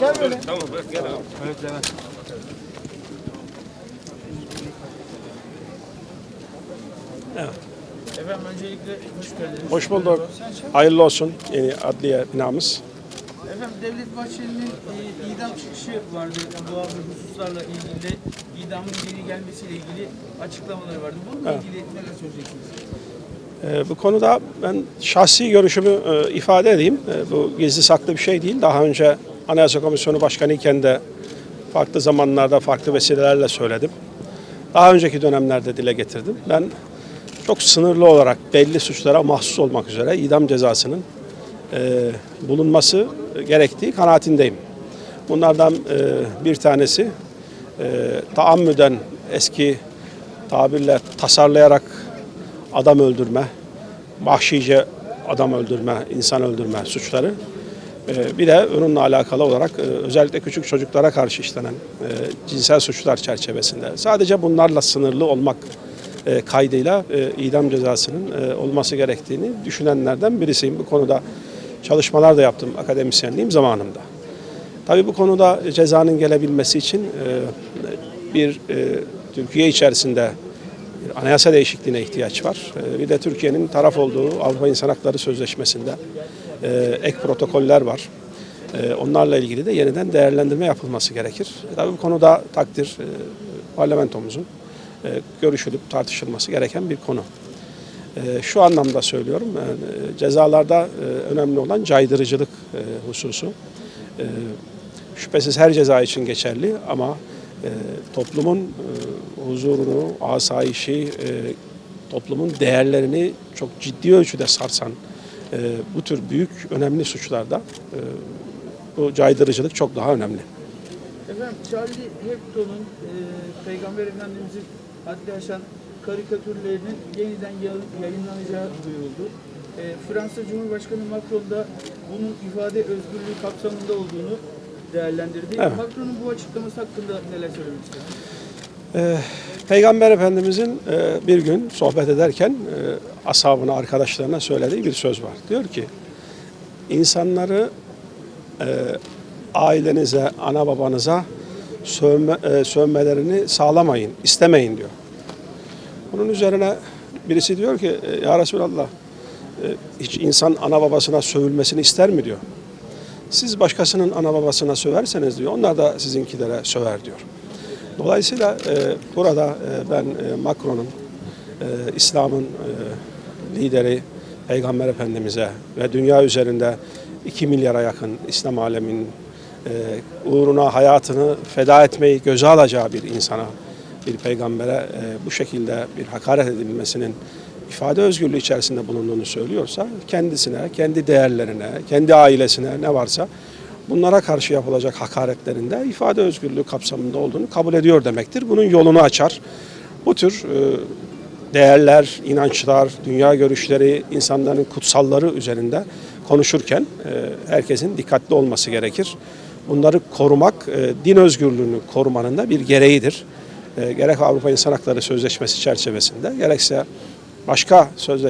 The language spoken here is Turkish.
Gel böyle. Tamam bırak gel abi. Evet Levent. Efendim öncelikle hoş geldiniz. Hoş bulduk. Hayırlı olsun yeni adliye binamız. Efendim Devlet Bahçeli'nin e, idam çıkışı vardı. Bu abi hususlarla ilgili idamın geri gelmesiyle ilgili açıklamaları vardı. Bununla Evet. ilgili neler söyleyeceksiniz? Ee, bu konuda ben şahsi görüşümü e, ifade edeyim. E, bu gizli saklı bir şey değil. Daha önce Anayasa Komisyonu Başkanı iken de farklı zamanlarda farklı vesilelerle söyledim. Daha önceki dönemlerde dile getirdim. Ben çok sınırlı olarak belli suçlara mahsus olmak üzere idam cezasının e, bulunması gerektiği kanaatindeyim. Bunlardan e, bir tanesi e, taammüden eski tabirle tasarlayarak adam öldürme, vahşice adam öldürme, insan öldürme suçları. Ee, Bir de onunla alakalı olarak e, özellikle küçük çocuklara karşı işlenen e, cinsel suçlar çerçevesinde sadece bunlarla sınırlı olmak e, kaydıyla idam cezasının olması gerektiğini düşünenlerden birisiyim. Bu konuda çalışmalar da yaptım akademisyenliğim zamanımda. Tabii bu konuda cezanın gelebilmesi için bir Türkiye içerisinde anayasa değişikliğine ihtiyaç var. Bir de Türkiye'nin taraf olduğu Avrupa İnsan Hakları Sözleşmesi'nde ek protokoller var. E, Onlarla ilgili de yeniden değerlendirme yapılması gerekir. Tabii bu konuda takdir e, parlamentomuzun e, görüşülüp tartışılması gereken bir konu. E, Şu anlamda söylüyorum, e, cezalarda e, önemli olan caydırıcılık e, hususu. E, Şüphesiz her ceza için geçerli ama e, toplumun e, huzurunu, asayişi, e, toplumun değerlerini çok ciddi ölçüde sarsan e, bu tür büyük, önemli suçlarda e, bu caydırıcılık çok daha önemli. Efendim Charlie Hebdo'nun e, Peygamber Efendimiz'in haddi aşan karikatürlerinin yeniden yayın- yayınlanacağı duyuruldu. E, Fransa Cumhurbaşkanı Macron da bunun ifade özgürlüğü kapsamında olduğunu değerlendirdi. Evet. Macron'un bu açıklaması hakkında neler söylemek istersiniz? Ee, Peygamber Efendimizin e, bir gün sohbet ederken e, ashabına, arkadaşlarına söylediği bir söz var. Diyor ki, insanları e, ailenize, ana babanıza sövme, e, sövmelerini sağlamayın, istemeyin diyor. Bunun üzerine birisi diyor ki, Ya Resulallah, hiç insan ana babasına sövülmesini ister mi diyor. Siz başkasının ana babasına söverseniz diyor, onlar da sizinkilere söver diyor. Dolayısıyla e, burada e, ben e, Macron'un, e, İslam'ın e, lideri Peygamber Efendimiz'e ve dünya üzerinde 2 milyara yakın İslam aleminin e, uğruna hayatını feda etmeyi göze alacağı bir insana, bir peygambere e, bu şekilde bir hakaret edilmesinin ifade özgürlüğü içerisinde bulunduğunu söylüyorsa kendisine, kendi değerlerine, kendi ailesine ne varsa bunlara karşı yapılacak hakaretlerinde ifade özgürlüğü kapsamında olduğunu kabul ediyor demektir. Bunun yolunu açar. Bu tür e, değerler, inançlar, dünya görüşleri, insanların kutsalları üzerinde konuşurken e, herkesin dikkatli olması gerekir. Bunları korumak, e, din özgürlüğünü korumanın da bir gereğidir. Gerek Avrupa İnsan Hakları Sözleşmesi çerçevesinde, gerekse başka sözleşme